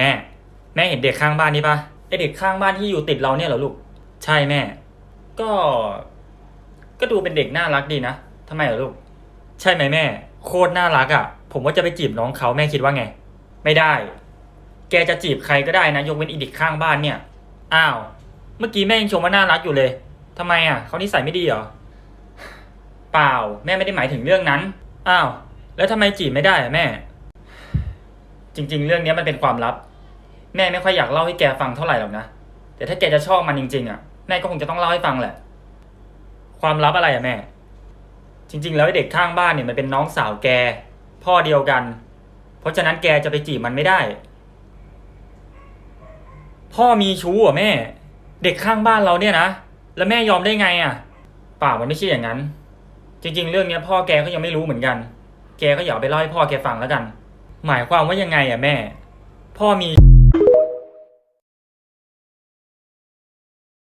แม่ แม่เห็นเด็กข้างบ้านนี่ปะไอเด็กข้างบ้านที่อยู่ติดเราเนี่ยเหรอลูก ใช่แม่ ก็ ก็ดูเป็นเด็กน่ารักดีนะทำไมเหรอลูก ใช่ไหมแม่ โคตรน่ารักอะ่ะ ผมว่าจะไปจีบน้องเขาแม่คิดว่าไง ไม่ได้ แกจะจีบใครก็ได้นะยกเว้นอีเด็กข้างบ้านเนี่ย อ้าว เมื่อกี้แม่ยังชมว่าน่ารักอยู่เลยทำไมอะเขานิสัยไม่ดีเหรอ เปล่า แม่ไม่ได้หมายถึงเรื่องนั้น อ้าว แล้วทำไมจีบไม่ได้อะแม่ จริง ๆ เรื่องนี้มันเป็นความลับ แม่ไม่ค่อยอยากเล่าให้แกฟังเท่าไหร่หรอกนะ แต่ถ้าแกจะชอบมันจริงๆอะแม่ก็คงจะต้องเล่าให้ฟังแหละ ความลับอะไรอะแม่ จริง ๆ แล้วเด็กข้างบ้านเนี่ยมันเป็นน้องสาวแก พ่อเดียวกัน เพราะฉะนั้นแกจะไปจีบมันไม่ได้ พ่อมีชู้เหรอแม่ เด็กข้างบ้านเราเนี่ยนะ แล้วแม่ยอมได้ไงอะป่ามันไม่ใช่อย่างนั้น จริง ๆ เรื่องเนี้ยพ่อแกก็ยังไม่รู้เหมือนกัน แกก็อย่าเอาไปเล่าให้พ่อแกฟังแล้วกัน หมายความว่ายังไงอะแม่ พ่อมี you.